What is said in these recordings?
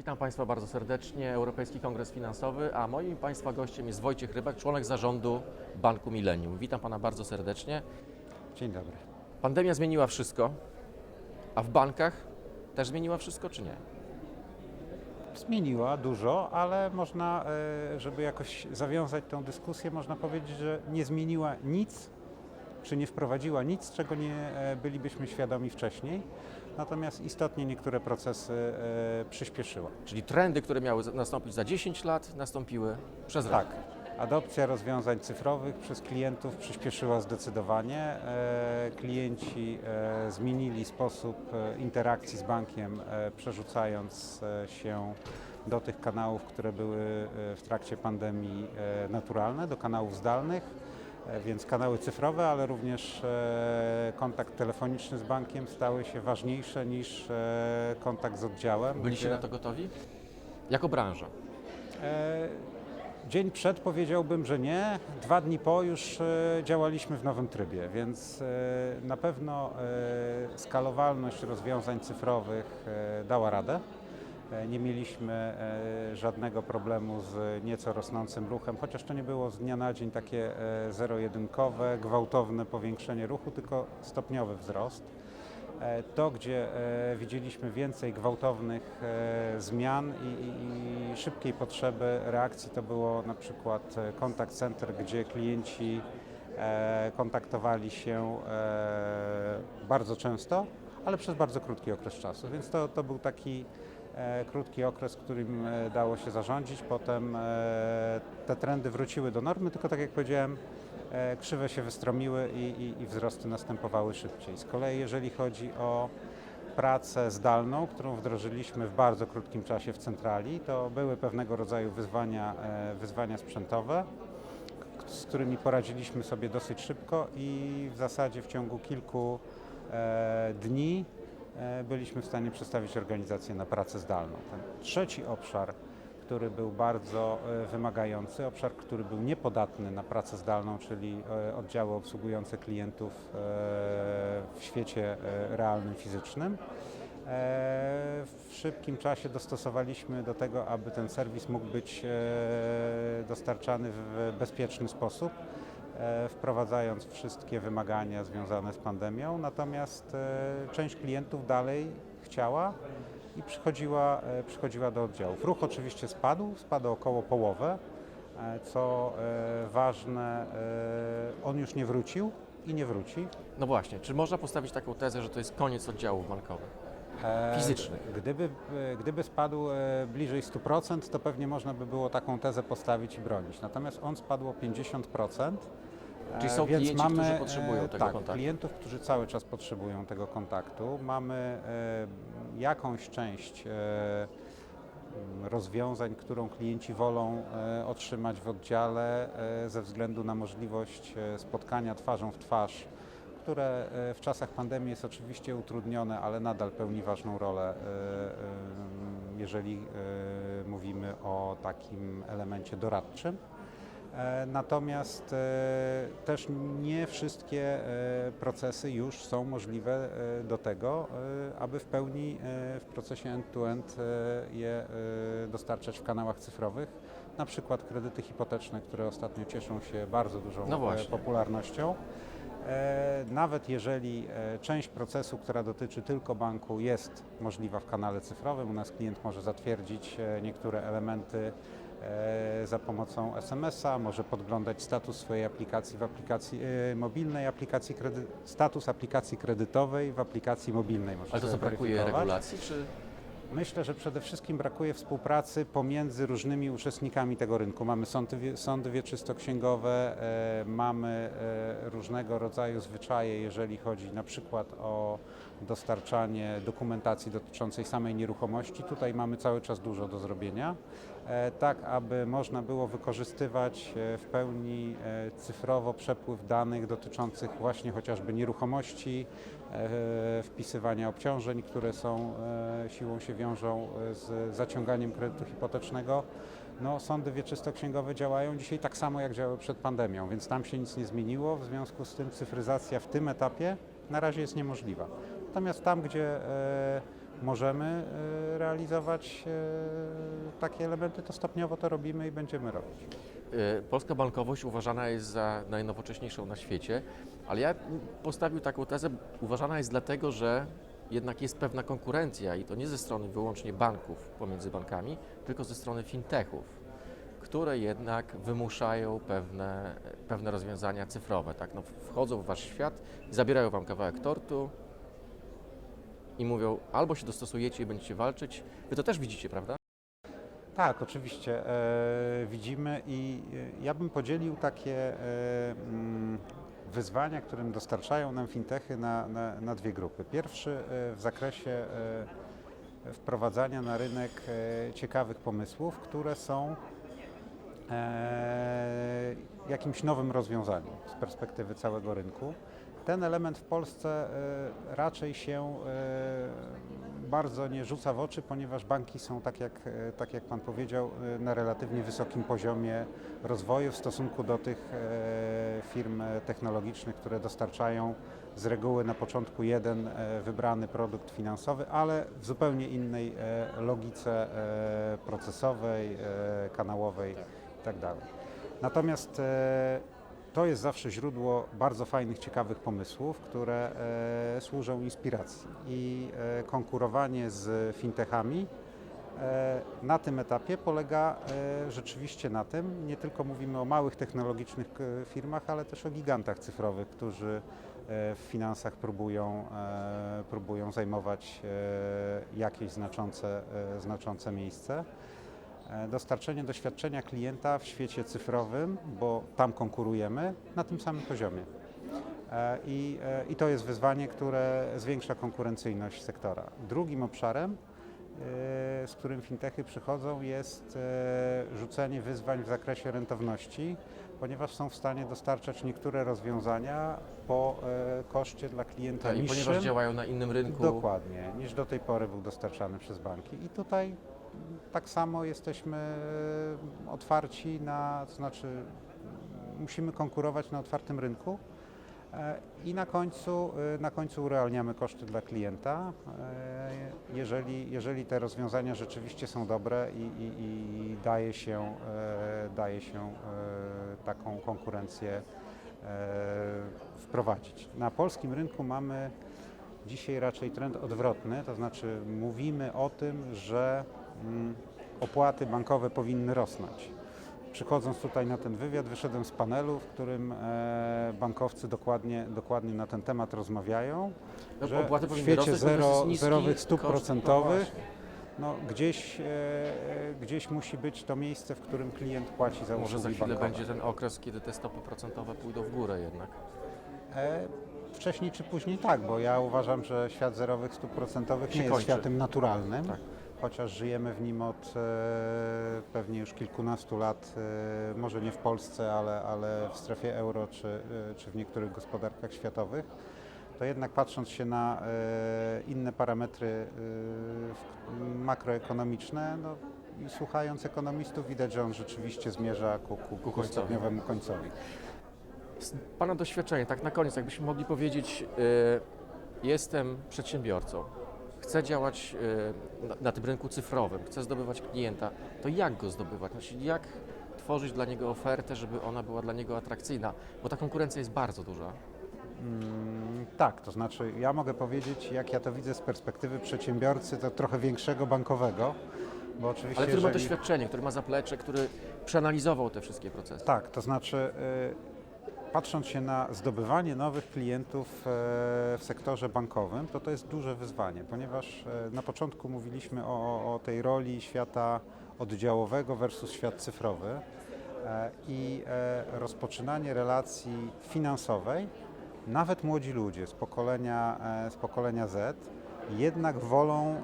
Witam Państwa bardzo serdecznie. Europejski Kongres Finansowy, a moim Państwa gościem jest Wojciech Rybak, członek zarządu Banku Millennium. Witam Pana bardzo serdecznie. Dzień dobry. Pandemia zmieniła wszystko, a w bankach też zmieniła wszystko, czy nie? Zmieniła dużo, ale można, e, żeby jakoś zawiązać tę dyskusję, można powiedzieć, że nie zmieniła nic, czy nie wprowadziła nic, czego nie e, bylibyśmy świadomi wcześniej. Natomiast istotnie niektóre procesy e, przyspieszyła. Czyli trendy, które miały nastąpić za 10 lat, nastąpiły przez rok. Tak. Adopcja rozwiązań cyfrowych przez klientów przyspieszyła zdecydowanie. E, Klienci zmienili sposób interakcji z bankiem, przerzucając się do tych kanałów, które były w trakcie pandemii naturalne, do kanałów zdalnych. E, Więc kanały cyfrowe, ale również e, kontakt telefoniczny z bankiem stały się ważniejsze niż e, kontakt z oddziałem. Byliście gdzie- na to gotowi? Jako branża. Dzień przed powiedziałbym, że nie. Dwa dni po już działaliśmy w nowym trybie, więc na pewno skalowalność rozwiązań cyfrowych dała radę. E, Nie mieliśmy e, żadnego problemu z nieco rosnącym ruchem, chociaż to nie było z dnia na dzień takie e, zero-jedynkowe, gwałtowne powiększenie ruchu, tylko stopniowy wzrost. To, gdzie widzieliśmy więcej gwałtownych zmian i, szybkiej potrzeby reakcji, to było na przykład contact center, gdzie klienci kontaktowali się bardzo często, ale przez bardzo krótki okres czasu. Więc to, to był taki krótki okres, którym e, dało się zarządzić. Potem e, te trendy wróciły do normy, tylko tak jak powiedziałem, e, krzywe się wystromiły i, i, i wzrosty następowały szybciej. Z kolei jeżeli chodzi o pracę zdalną, którą wdrożyliśmy w bardzo krótkim czasie w centrali, to były pewnego rodzaju wyzwania, e, wyzwania sprzętowe, z którymi poradziliśmy sobie dosyć szybko i w zasadzie w ciągu kilku e, dni e, byliśmy w stanie przestawić organizację na pracę zdalną. Ten trzeci obszar, który był bardzo e, wymagający, obszar, który był niepodatny na pracę zdalną, czyli e, oddziały obsługujące klientów e, w świecie e, realnym, fizycznym. E, W szybkim czasie dostosowaliśmy do tego, aby ten serwis mógł być e, dostarczany w bezpieczny sposób, e, wprowadzając wszystkie wymagania związane z pandemią. Natomiast e, część klientów dalej chciała i przychodziła, e, przychodziła do oddziałów. Ruch oczywiście spadł, spadł około połowę. e, Co e, ważne, e, on już nie wrócił i nie wróci. No właśnie, czy można postawić taką tezę, że to jest koniec oddziałów bankowych? E, Fizycznych. Gdyby, e, gdyby spadł e, bliżej 100%, to pewnie można by było taką tezę postawić i bronić. Natomiast on spadł o 50%. E, Czyli są więc klienci, mamy, którzy potrzebują e, tego tak, kontaktu. klientów, którzy cały czas potrzebują tego kontaktu. Mamy e, jakąś część e, rozwiązań, którą klienci wolą e, otrzymać w oddziale e, ze względu na możliwość e, spotkania twarzą w twarz, które e, w czasach pandemii jest oczywiście utrudnione, ale nadal pełni ważną rolę, e, e, jeżeli e, mówimy o takim elemencie doradczym. E, Natomiast e, też nie wszystkie e, procesy już są możliwe do tego, aby w pełni w procesie end-to-end je dostarczać w kanałach cyfrowych. Na przykład kredyty hipoteczne, które ostatnio cieszą się bardzo dużą No popularnością. Nawet jeżeli część procesu, która dotyczy tylko banku, jest możliwa w kanale cyfrowym, u nas klient może zatwierdzić niektóre elementy za pomocą SMS-a, może podglądać status swojej aplikacji w aplikacji e, mobilnej, aplikacji kredy- status aplikacji kredytowej w aplikacji mobilnej. Może Ale to co, brakuje regulacji, czy... Myślę, że przede wszystkim brakuje współpracy pomiędzy różnymi uczestnikami tego rynku. Mamy sądy, sądy wieczystoksięgowe, e, mamy e, różnego rodzaju zwyczaje, jeżeli chodzi na przykład o dostarczanie dokumentacji dotyczącej samej nieruchomości. Tutaj mamy cały czas dużo do zrobienia, e, tak aby można było wykorzystywać w pełni cyfrowo przepływ danych dotyczących właśnie chociażby nieruchomości, wpisywania obciążeń, które są e, siłą się wiążą e, z zaciąganiem kredytu hipotecznego. No, sądy wieczystoksięgowe działają dzisiaj tak samo jak działały przed pandemią, więc tam się nic nie zmieniło. W związku z tym cyfryzacja w tym etapie na razie jest niemożliwa. Natomiast tam, gdzie e, możemy e, realizować e, takie elementy, to stopniowo to robimy i będziemy robić. Y, Polska bankowość uważana jest za najnowocześniejszą na świecie, ale ja postawił taką tezę, uważana jest dlatego, że jednak jest pewna konkurencja i to nie ze strony wyłącznie banków pomiędzy bankami, tylko ze strony fintechów, które jednak wymuszają pewne, pewne rozwiązania cyfrowe. Tak? No, wchodzą w wasz świat, zabierają wam kawałek tortu i mówią albo się dostosujecie i będziecie walczyć. Wy to też widzicie, prawda? Tak, oczywiście e, widzimy i e, ja bym podzielił takie e, mm, wyzwania, którym dostarczają nam fintechy na, na, na dwie grupy. Pierwszy e, w zakresie e, wprowadzania na rynek e, ciekawych pomysłów, które są e, jakimś nowym rozwiązaniem z perspektywy całego rynku. Ten element w Polsce e, raczej się e, bardzo nie rzuca w oczy, ponieważ banki są, tak jak, e, tak jak Pan powiedział, na relatywnie wysokim poziomie rozwoju w stosunku do tych firm technologicznych, które dostarczają z reguły na początku jeden wybrany produkt finansowy, ale w zupełnie innej logice procesowej, kanałowej itd. Natomiast e, to jest zawsze źródło bardzo fajnych, ciekawych pomysłów, które e, służą inspiracji. I e, konkurowanie z fintechami e, na tym etapie polega e, rzeczywiście na tym, nie tylko mówimy o małych technologicznych e, firmach, ale też o gigantach cyfrowych, którzy e, w finansach próbują, e, próbują zajmować jakieś znaczące, znaczące miejsce. E, Dostarczenie doświadczenia klienta w świecie cyfrowym, bo tam konkurujemy, na tym samym poziomie. E, I, e, I to jest wyzwanie, które zwiększa konkurencyjność sektora. Drugim obszarem, z którym fintechy przychodzą, jest rzucenie wyzwań w zakresie rentowności, ponieważ są w stanie dostarczać niektóre rozwiązania po koszcie dla klienta Tak, niższym. ponieważ działają na innym rynku, Dokładnie, niż do tej pory był dostarczany przez banki. I tutaj tak samo jesteśmy e, otwarci na, to znaczy musimy konkurować na otwartym rynku e, i na końcu, e, na końcu urealniamy koszty dla klienta, jeżeli, jeżeli te rozwiązania rzeczywiście są dobre i, i, i daje się, daje się taką konkurencję wprowadzić. Na polskim rynku mamy Dzisiaj raczej trend odwrotny, to znaczy mówimy o tym, że opłaty bankowe powinny rosnąć. Przychodząc tutaj na ten wywiad, wyszedłem z panelu, w którym e, bankowcy dokładnie, dokładnie na ten temat rozmawiają, no, że w świecie zero, zerowych stóp koszt. procentowych No no, gdzieś, e, e, gdzieś musi być to miejsce, w którym klient płaci za Może za chwilę bankowe. będzie ten okres, kiedy te stopy procentowe pójdą w górę jednak. E, Wcześniej czy później tak, bo ja uważam, że świat zerowych stóp procentowych nie jest kończy. światem naturalnym, Tak. Chociaż żyjemy w nim od e, pewnie już kilkunastu lat, e, może nie w Polsce, ale, ale w strefie euro czy, e, czy w niektórych gospodarkach światowych. To jednak patrząc się na inne parametry makroekonomiczne, no, i słuchając ekonomistów widać, że on rzeczywiście zmierza ku, ku, ku końcowi. stopniowemu końcowi. Z Pana doświadczenie, tak na koniec, jakbyśmy mogli powiedzieć, jestem przedsiębiorcą, chcę działać y, na, na tym rynku cyfrowym, chcę zdobywać klienta, to jak go zdobywać? Znaczy, jak tworzyć dla niego ofertę, żeby ona była dla niego atrakcyjna? Bo ta konkurencja jest bardzo duża. Mm, Tak, to znaczy ja mogę powiedzieć, jak ja to widzę z perspektywy przedsiębiorcy, to trochę większego bankowego, bo oczywiście Ale który ma jeżeli- doświadczenie, który ma zaplecze, który przeanalizował te wszystkie procesy. Tak, to znaczy y, patrząc się na zdobywanie nowych klientów e, w sektorze bankowym, to to jest duże wyzwanie, ponieważ e, na początku mówiliśmy o, o tej roli świata oddziałowego versus świat cyfrowy e, i rozpoczynanie relacji finansowej, nawet młodzi ludzie z pokolenia, z pokolenia Z, jednak wolą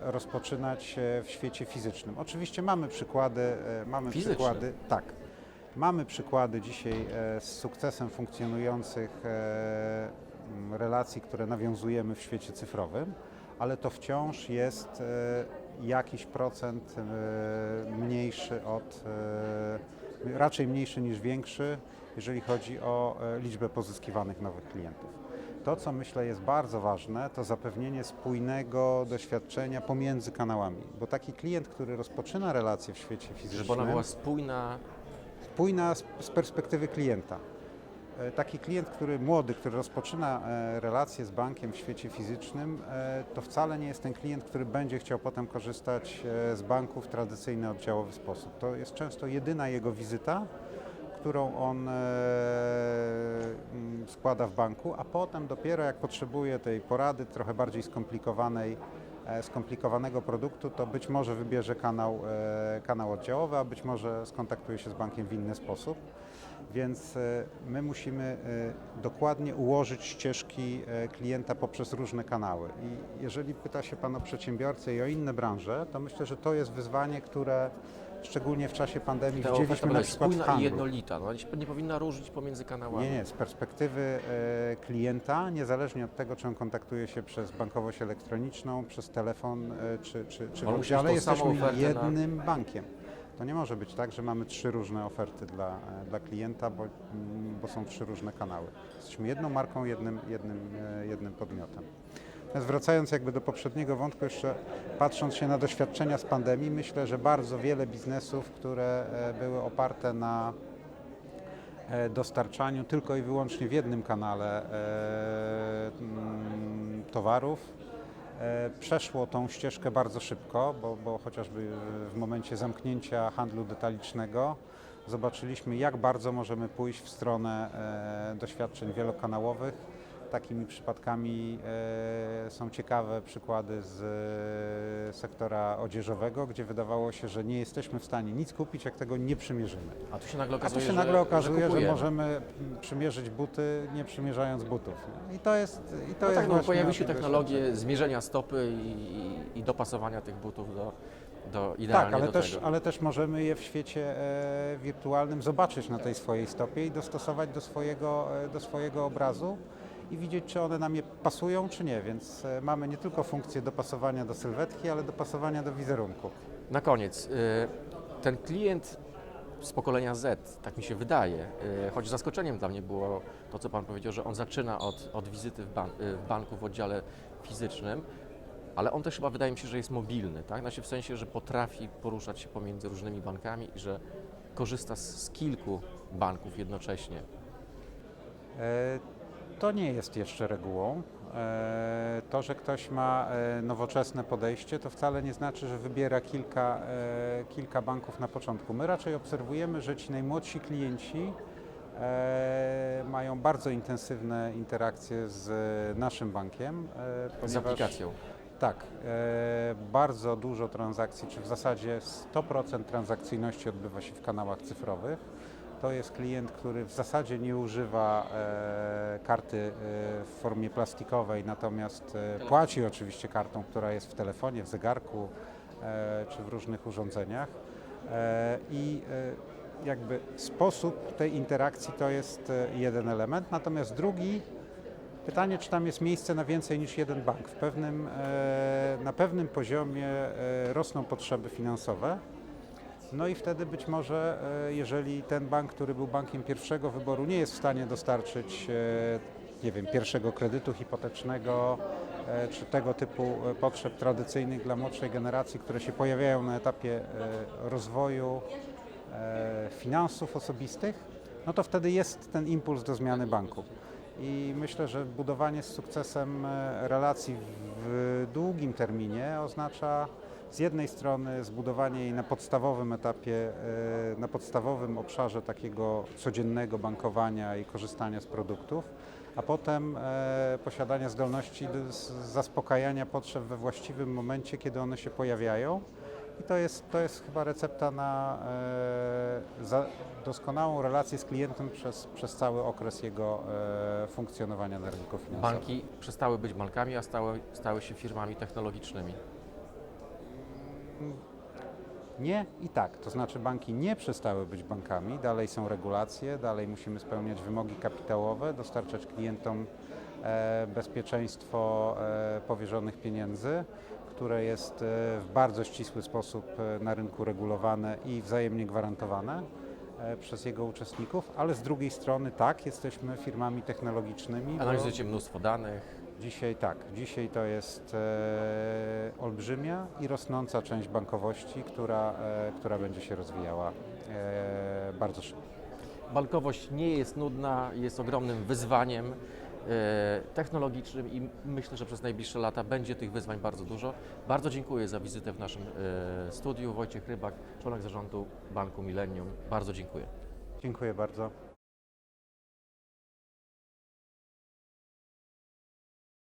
rozpoczynać w świecie fizycznym. Oczywiście mamy przykłady, mamy przykłady, tak. Mamy przykłady dzisiaj e, z sukcesem funkcjonujących e, relacji, które nawiązujemy w świecie cyfrowym, ale to wciąż jest e, jakiś procent mniejszy od, raczej mniejszy niż większy, jeżeli chodzi o liczbę pozyskiwanych nowych klientów. To, co myślę jest bardzo ważne, to zapewnienie spójnego doświadczenia pomiędzy kanałami, bo taki klient, który rozpoczyna relacje w świecie fizycznym, Żeby ona była spójna, spójna z, perspektywy klienta. E, Taki klient, który młody, który rozpoczyna e, relacje z bankiem w świecie fizycznym, e, to wcale nie jest ten klient, który będzie chciał potem korzystać z banku w tradycyjny oddziałowy sposób. To jest często jedyna jego wizyta, którą on mm, składa w banku, a potem dopiero jak potrzebuje tej porady trochę bardziej skomplikowanej, skomplikowanego produktu, to być może wybierze kanał, e, kanał oddziałowy, a być może skontaktuje się z bankiem w inny sposób. Więc e, my musimy e, dokładnie ułożyć ścieżki e, klienta poprzez różne kanały. I jeżeli pyta się Pan o przedsiębiorcę i o inne branże, to myślę, że to jest wyzwanie, które szczególnie w czasie pandemii ta widzieliśmy na przykład w spójna i jednolita. No, nie- powinna różnić pomiędzy kanałami. Nie, nie, z perspektywy e, klienta, niezależnie od tego, czy on kontaktuje się przez bankowość elektroniczną, przez telefon, e, czy, czy, czy w oddziale, jesteśmy ofertę na- jednym bankiem. To nie może być tak, że mamy trzy różne oferty dla, e, dla klienta, bo, mm, bo są trzy różne kanały. Jesteśmy jedną marką, jednym, jednym, e, jednym podmiotem. Wracając jakby do poprzedniego wątku, jeszcze patrząc się na doświadczenia z pandemii, myślę, że bardzo wiele biznesów, które e, były oparte na e, dostarczaniu tylko i wyłącznie w jednym kanale e, mm, towarów. Przeszło tą ścieżkę bardzo szybko, bo, bo chociażby w momencie zamknięcia handlu detalicznego zobaczyliśmy, jak bardzo możemy pójść w stronę doświadczeń wielokanałowych. Takimi przypadkami e, są ciekawe przykłady z e, sektora odzieżowego, gdzie wydawało się, że nie jesteśmy w stanie nic kupić, jak tego nie przymierzymy. A tu się nagle A tu okazuje, się że, nagle okazuje, że, kupujemy. możemy mm, przymierzyć buty, nie przymierzając butów. I to jest, i to No jest tak, no, pojawiły się technologie zmierzenia stopy i, i, dopasowania tych butów do, do Tak, ale też, ale też możemy je w świecie e, wirtualnym zobaczyć na tej swojej stopie i dostosować do swojego, e, do swojego obrazu i widzieć, czy one nam je pasują, czy nie. Więc e, mamy nie tylko funkcję dopasowania do sylwetki, ale dopasowania do wizerunku. Na koniec, y, ten klient z pokolenia Z, tak mi się wydaje, y, choć zaskoczeniem dla mnie było to, co Pan powiedział, że on zaczyna od, od wizyty w, ban, w banku w oddziale fizycznym, ale on też chyba wydaje mi się, że jest mobilny, tak? Znaczy w sensie, że potrafi poruszać się pomiędzy różnymi bankami i że korzysta z, z kilku banków jednocześnie. E, To nie jest jeszcze regułą. E, To, że ktoś ma e, nowoczesne podejście, to wcale nie znaczy, że wybiera kilka, e, kilka banków na początku. My raczej obserwujemy, że ci najmłodsi klienci mają bardzo intensywne interakcje z naszym bankiem, Z aplikacją. tak, bardzo dużo transakcji, czy w zasadzie 100% transakcyjności odbywa się w kanałach cyfrowych. To jest klient, który w zasadzie nie używa e, karty e, w formie plastikowej, natomiast e, płaci oczywiście kartą, która jest w telefonie, w zegarku e, czy w różnych urządzeniach. E, I e, jakby sposób tej interakcji to jest e, jeden element, natomiast drugi Pytanie, czy tam jest miejsce na więcej niż jeden bank. W pewnym, e, na pewnym poziomie e, rosną potrzeby finansowe. No i wtedy być może, e, jeżeli ten bank, który był bankiem pierwszego wyboru, nie jest w stanie dostarczyć, e, nie wiem, pierwszego kredytu hipotecznego, e, czy tego typu potrzeb tradycyjnych dla młodszej generacji, które się pojawiają na etapie rozwoju finansów osobistych, no to wtedy jest ten impuls do zmiany banku. I myślę, że budowanie z sukcesem relacji w długim terminie oznacza z jednej strony zbudowanie jej na podstawowym etapie, e, na podstawowym obszarze takiego codziennego bankowania i korzystania z produktów, a potem e, posiadania zdolności zaspokajania potrzeb we właściwym momencie, kiedy one się pojawiają. I to jest, to jest chyba recepta na e, doskonałą relację z klientem przez, przez cały okres jego funkcjonowania na rynku finansowym. Banki przestały być bankami, a stały, stały się firmami technologicznymi. Nie i tak. To znaczy banki nie przestały być bankami, dalej są regulacje, dalej musimy spełniać wymogi kapitałowe, dostarczać klientom e, bezpieczeństwo e, powierzonych pieniędzy, które jest e, w bardzo ścisły sposób na rynku regulowane i wzajemnie gwarantowane. przez jego uczestników, ale z drugiej strony tak, jesteśmy firmami technologicznymi. bo- Analizujecie mnóstwo danych. Dzisiaj tak, dzisiaj to jest e, olbrzymia i rosnąca część bankowości, która, e, która będzie się rozwijała e, bardzo szybko. Bankowość nie jest nudna, jest ogromnym wyzwaniem e, technologicznym i myślę, że przez najbliższe lata będzie tych wyzwań bardzo dużo. Bardzo dziękuję za wizytę w naszym e, studiu. Wojciech Rybak, członek zarządu Banku Millennium. Bardzo dziękuję. Dziękuję bardzo.